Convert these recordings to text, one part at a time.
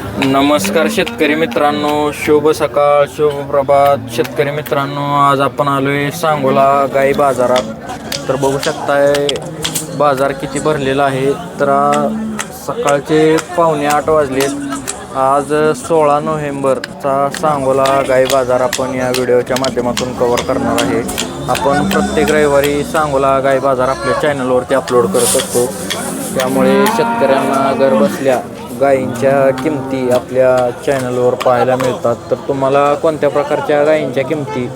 नमस्कार शेतकरी मित्रांनो शुभ सकाळ शुभ प्रभात. शेतकरी मित्रांनो आज आपण आलोय सांगोला गाई बाजारात. तर बघू शकताय बाजार किती भरलेला आहे. तर सकाळचे पावणे आठ वाजलेत. आज सोळा नोव्हेंबरचा सांगोला गाई बाजार आपण या व्हिडिओच्या माध्यमातून कवर करणार आहे. आपण प्रत्येक रविवारी सांगोला गाई बाजार आपल्या चॅनलवरती अपलोड करत असतो. त्यामुळे शेतकऱ्यांना घर बसल्या गायींच्या किमती आपल्या चॅनलवर पाहायला मिळतात. तर तुम्हाला कोणत्या प्रकारच्या गायींच्या किमती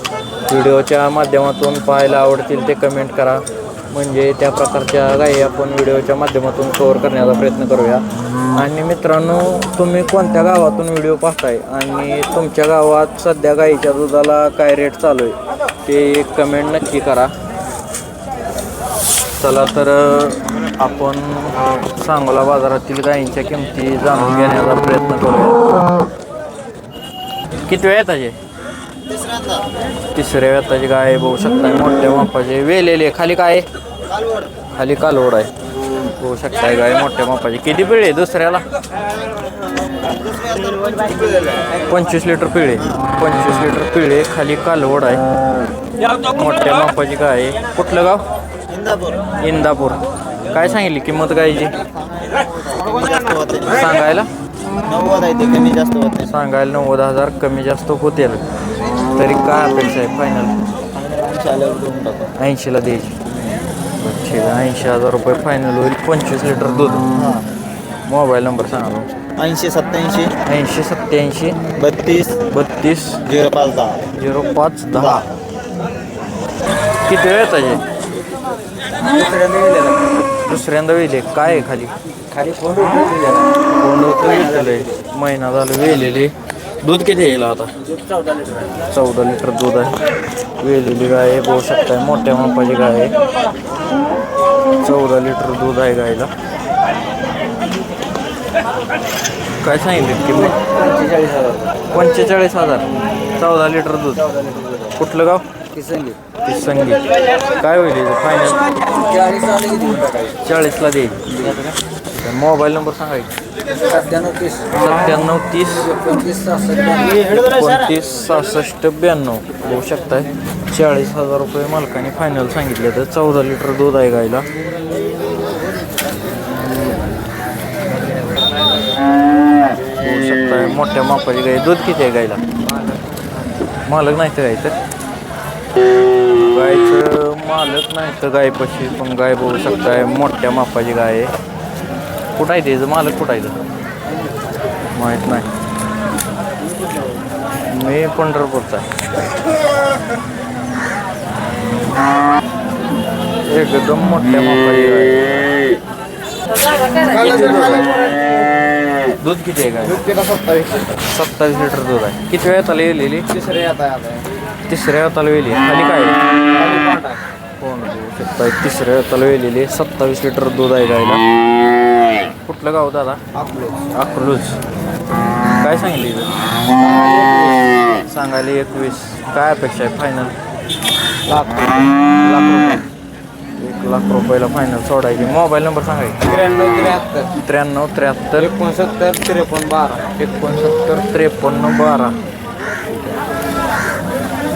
व्हिडिओच्या माध्यमातून पाहायला आवडतील ते कमेंट करा. म्हणजे त्या प्रकारच्या गायी आपण व्हिडिओच्या माध्यमातून कवर करण्याचा प्रयत्न करूया. आणि मित्रांनो तुम्ही कोणत्या गावातून व्हिडिओ पाहताय? आणि तुमच्या गावात सध्या गायीच्या दुधाला काय रेट चालू आहे? ते कमेंट नक्की करा. चला तर आपण सांगोला बाजारातील गायींच्या किमती जाणून घेण्याचा प्रयत्न करूया. किती वेळ येताचे? तिसऱ्या वेताची गाय बघू शकताय. मोठ्या मापाचे वेलेले. खाली काय? खाली कालवड आहे. बघू शकताय गाय मोठ्या मापाची. किती पिळे दुसऱ्याला? पंचवीस लिटर पिळे. पंचवीस लिटर पिळे खाली कालवड आहे. मोठ्या मापाची गाय आहे. कुठलं गाव? इंदापूर. काय सांगितली किंमत गायची सांगायला? नव्वद आहे ते कमी जास्त होत नाही. सांगायला नव्वद हजार कमी जास्त होतील. तरी काय अपेक्षा आहे? फायनल ऐंशीला द्यायची. ठीक आहे. ऐंशी हजार रुपये फायनल होईल. पंचवीस लिटर दूध. मोबाईल नंबर सांगा तुमचा ऐंशी सत्याऐंशी ऐंशी सत्याऐंशी बत्तीस. बत्तीस. झिरो पाच दहा. झिरो पाच दहा. किती वेळ येताचे दुसऱ्यांदा वेले काय आहे खाली? खाली कोंड महिना झालं वेलेले. दूध किती येईल आता? चौदा लिटर दूध आहे. वेलेली गाय आहे बघू शकताय. मोठ्या मापाची गाय आहे. चौदा लिटर दूध आहे गायला. काय सांगितले किंमत? पंचेचाळीस हजार. पंचेचाळीस हजार. चौदा लिटर दूध. कुठलं गाव? किसंगी ते संगीत काय होईल फायनल चाळीस आले किती देऊन टाकायचे. चाळीसला देईल. मोबाईल नंबर सांगायचे सत्त्याण्णव तीस. सत्त्याण्णव तीस. एकोणतीस सहासष्ट एकोणतीस सहासष्ट ब्याण्णव. बघू शकताय. चाळीस हजार रुपये मालकाने फायनल सांगितले तर चौदा लिटर दूध आहे गायला बघू शकताय मोठ्या मापाची गाय दूध किती आहे गायला? मालक नाही तर गाय तर. गायचं मालक नाही तर गायपाशी पण गाय बघू शकताय मोठ्या मापाची गाय आहे. कुठं आहे त्याचं मालक कुठं आहे त्याचं? माहीत नाही. मी पंढरपूरचा आहे. एकदम मोठ्या मापाची गाय दूध किती आहे काय सत्तावीस. सत्तावीस लिटर दूध आहे. किती वेळात आली येलेली तिसरे आता आता. तिसऱ्या वेळात वेली. खाली काय? कोण तिसऱ्या वेळात वेलेली सत्तावीस लिटर दूध आहे गायला कुठलं गाव दादा? अकलूज. काय सांगितली? सांगायला एकवीस. काय अपेक्षा आहे? फायनल लाख लाख रुपये. लाख रुपयाला फायनल सोडायची. मोबाईल नंबर सांगायचे त्र्याण्णव त्र्याहत्तर. त्र्याण्णव त्र्याहत्तर. एकोणसत्तर त्रेपन्न बारा. एकोणसत्तर त्रेपन्न बारा.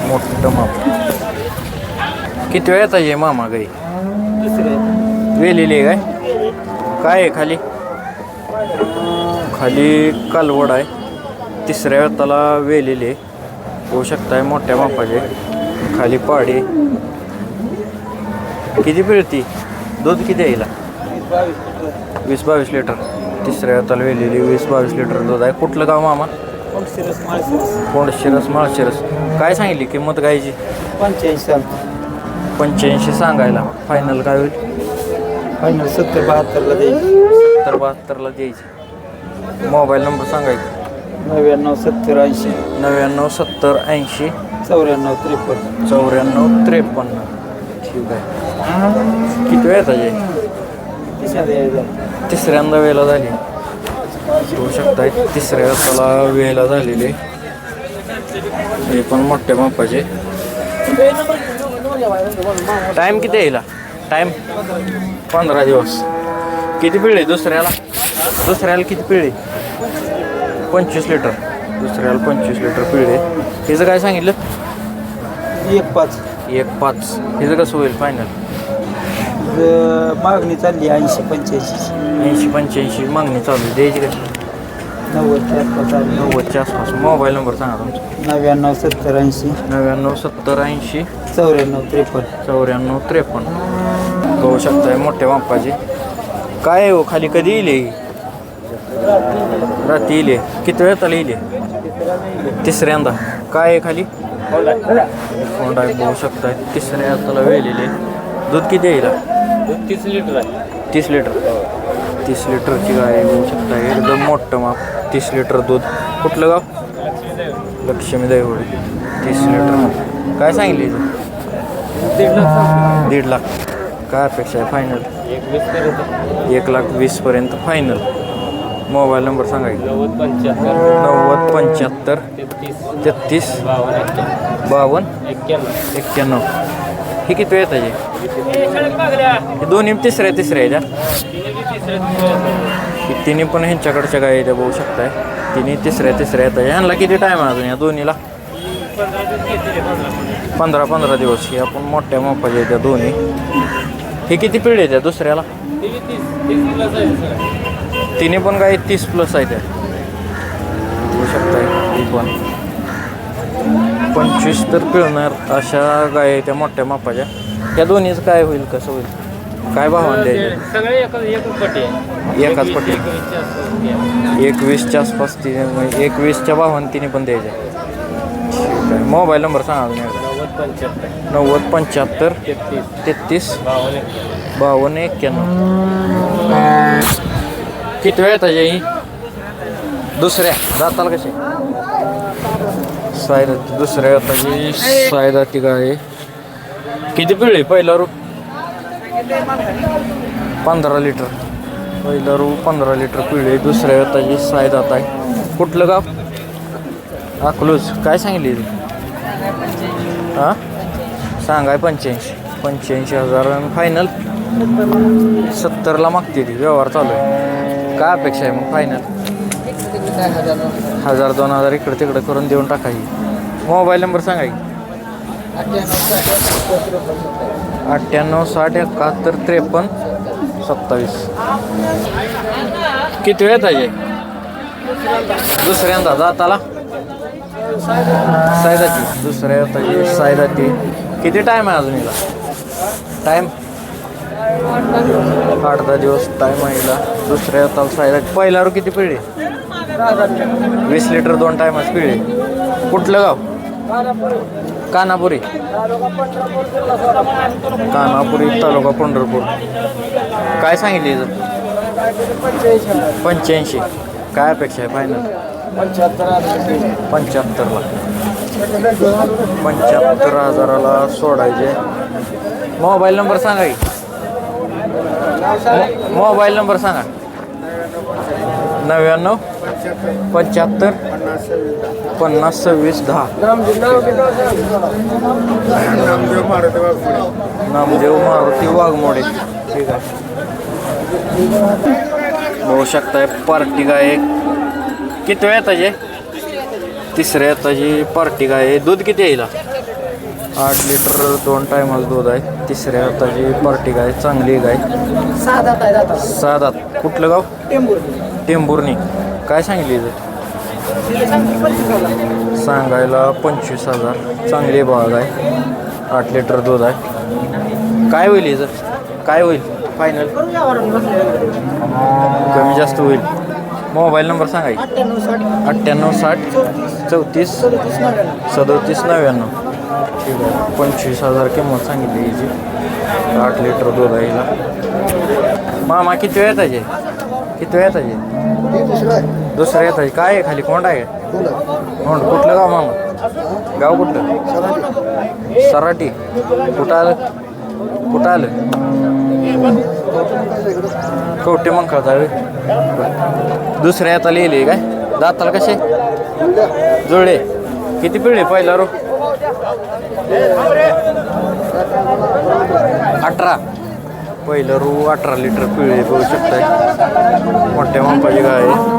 मोठं माप. किती वेळ येताय मामा गाई वेलेली आहे काय? काय आहे खाली? खाली कालवड आहे. तिसऱ्या वेताला वेलेली आहे. होऊ शकताय मोठ्या मापाचे. खाली पाडी. किती पिळती दूध किती येईल वीस बावीस लिटर. तिसऱ्या वेताला वेलेली वीस बावीस लिटर दूध आहे. कुठलं गाव मामा? कोण शिरस माळशिरस. काय सांगितली? किंमत गायची पंच्याऐंशी पंच्याऐंशी सांगायला. फायनल काय होईल? फायनल सत्तर बहात्तरला द्यायची. सत्तर बहात्तरला द्यायची मोबाईल नंबर सांगायचा. नव्याण्णव सत्तर ऐंशी नव्याण्णव सत्तर ऐंशी. चौऱ्याण्णव त्रेपन्न. चौऱ्याण्णव त्रेपन्न. ठीक आहे. किती वेळ तिसऱ्या तिसऱ्यांदा वेळेला झाली. होऊ शकताय तिसऱ्या त्याला वेळेला झालेले. हे पण मोठ्या मापाचे. टाईम किती येईल टाईम पंधरा दिवस. किती पिढी दुसऱ्याला? दुसऱ्याला किती पिढी पंचवीस लिटर. दुसऱ्याला पंचवीस लिटर पिळे हिचं काय सांगितलं? एक पाच. एक पाच. हिचं कसं होईल फायनल मागणी चालली ऐंशी पंच्याऐंशी ऐंशी पंच्याऐंशी मागणी चालू आहे. द्यायची कशी? नव्वदच्या आसपास आली. नव्वदच्या आसपास. मोबाईल नंबर सांगा तुमचा. नव्याण्णव सत्तर ऐंशी. नव्याण्णव सत्तर ऐंशी. चौऱ्याण्णव त्रेपन्न. चौऱ्याण्णव त्रेपन्न. बघू शकताय मोठ्या मापाचे काय आहे हो खाली कधी येईल ही? रात्री येईल हे. किती वेळ आली येईल तिसऱ्यांदा. काय आहे खाली? कोंड आहे बघू शकताय. तिसऱ्या हाताला वेळलेले दूध किती येईल तीस लिटर आहे. तीस लिटर. तीस लिटरची गाय आहे, बघू शकताय एकदम मोठं माप. तीस लिटर दूध. कुठलं गाव? लक्ष्मी दैवडी तीस लिटर काय सांगितले? दीड लाख दीड लाख. काय अपेक्षा आहे? फायनल एक वीस पर्यंत. एक लाख वीसपर्यंत फायनल मोबाईल नंबर सांगा की. नव्वद पंच्याहत्तर. नव्वद पंच्याहत्तर. तेहतीस. तेहतीस. बावन्न एक्क्याण्णव. बावन्न. एक्क्याण्णव. हे किती वेळ त्याचे हे दोन्ही तिसऱ्या तिसऱ्या आहे त्या हे तिन्ही पण ह्यांच्याकडच्या गाय त्या बघू शकताय तिन्ही तिसऱ्या तिसऱ्या येतात ह्यांना किती टाईम आहे अजून या दोन्हीला पंधरा पंधरा दिवस हे आपण मोठ्या मापाच्या त्या दोन्ही हे किती पिढी त्या दुसऱ्याला तिन्ही पण गाय तीस प्लस आहे त्या बघू शकताय ही पण पंचवीस तर पिळणार अशा गाय त्या मोठ्या मापाच्या. त्या दोन्हीच काय होईल कसं होईल? काय भावाने द्यायचे? सगळे एकच एकच पट्टी आहे. एकाच पट्टी. एक वीसच्या आसपास तिने म्हणजे एक वीसच्या भावाने तिने पण द्यायच्या ठीक आहे. मोबाईल नंबर सांगा एकदा. नव्वद पंच्याहत्तर. नव्वद पंच्याहत्तर तेहतीस. बावन्न एक्क्याण्णव. किती वेळ त्याच्या ही दुसऱ्या. दाताला कशी? सायदा दुसऱ्या त्याची सायदा ती आहे. किती पिळली पहिला रू पंधरा लिटर पहिला रू पंधरा लिटर पिळली दुसऱ्या त्याची सायदात आहे. कुठलं गाव? अकलूज. काय सांगितली ती? हां? सांगाय पंच्याऐंशी. पंच्याऐंशी हजार फायनल सत्तरला मागते ती. व्यवहार चालू आहे. काय अपेक्षा आहे मग फायनल हजार दोन हजार इकडे तिकडे करून देऊन टाकायची मोबाईल नंबर सांगा की अठ्ठ्याण्णव साठ एकाहत्तर त्रेपन्न सत्तावीस. किती वेळ आहे? दुसऱ्यांदा दाताला सायदाची. दुसऱ्या ताजी सायदाची. किती टाईम आहे अजून हिला? टाईम आठ दहा दिवस टाईम आहे हिला. दुसऱ्या येताला सायदाची. पहिल्यावर किती पिढी? वीस लिटर दोन टायमाच पिळे. कुठलं गाव? कानापुरी. कानापुरी तालुका पंढरपूर. काय सांगितली पंच्याऐंशी. काय अपेक्षा आहे फायनल पंच्याहत्तरला. पंच्याहत्तर हजाराला सोडायचे. मोबाईल नंबर सांगा की. मो- मोबाईल नंबर सांगा. नव्याण्णव. पंच्याहत्तर पन्नास सव्वीस दहा. नामदेव मारुती वाघमोडे. ठीक आहे. बघू शकताय पार्टी गाय किती वेळ येताचे तिसऱ्या येताची पार्टी गाय आहे. दूध किती येईल आठ लिटर दोन टायमाला दूध आहे. तिसऱ्या हाताची पार्टी गाय चांगली गाय. साधात कुठलं गाव? टेंभुर्णी. काय सांगितली इथं? सांगायला पंचवीस हजार. चांगली भाग आहे. आठ लिटर दूध आहे. काय होईल इथं? काय होईल? फायनल कमी जास्त होईल. मोबाईल नंबर सांगा अठ्ठ्याण्णव साठ चौतीस सदोतीस नव्याण्णव. ठीक आहे. पंचवीस हजार किंमत सांगितली याची आठ लिटर दूध आहे हिला. मामा किती वेळ त्याचे किती वेळ आहे दुसरं येताचे काय आहे खाली? कोंड आहे? कोंड. कुठलं गाव मामा? गाव कुठलं? सराटी. कुठं आलं कुठं आलं कवटे मग जावे? दुसऱ्या आता लिहिले काय? दाताला कसे? जुळले किती पिळले पहिला रो? अठरा. पहिलं रू अठरा लिटर पिळे बघू शकताय. मोठ्या मापाची गाय आहे.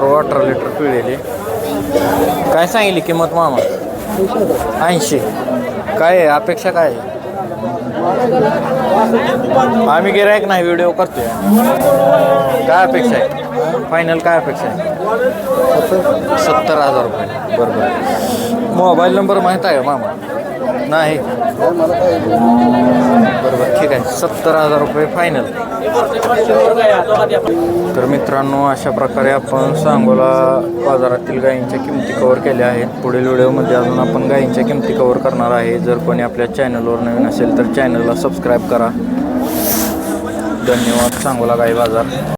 रू अठरा लिटर पिळेली काय सांगितली किंमत मामा? ऐंशी. काय आहे? अपेक्षा काय आहे? आम्ही गिरायक नाही व्हिडिओ करतोय. काय अपेक्षा आहे? फायनल काय अपेक्षा आहे? सत्तर हजार रुपये. बरोबर. मोबाईल नंबर माहीत आहे मामा? नाही बरोबर ठीक आहे. सत्तर हजार रुपये फायनल तर मित्रांनो अशा प्रकारे आपण सांगोला बाजारातील गायींच्या किमती कव्हर केल्या आहेत. पुढील व्हिडिओमध्ये अजून आपण गायींच्या किमती कव्हर करणार आहे. जर कोणी आपल्या चॅनलवर नवीन असेल तर चॅनलला सबस्क्राईब करा. धन्यवाद सांगोला गाई बाजार.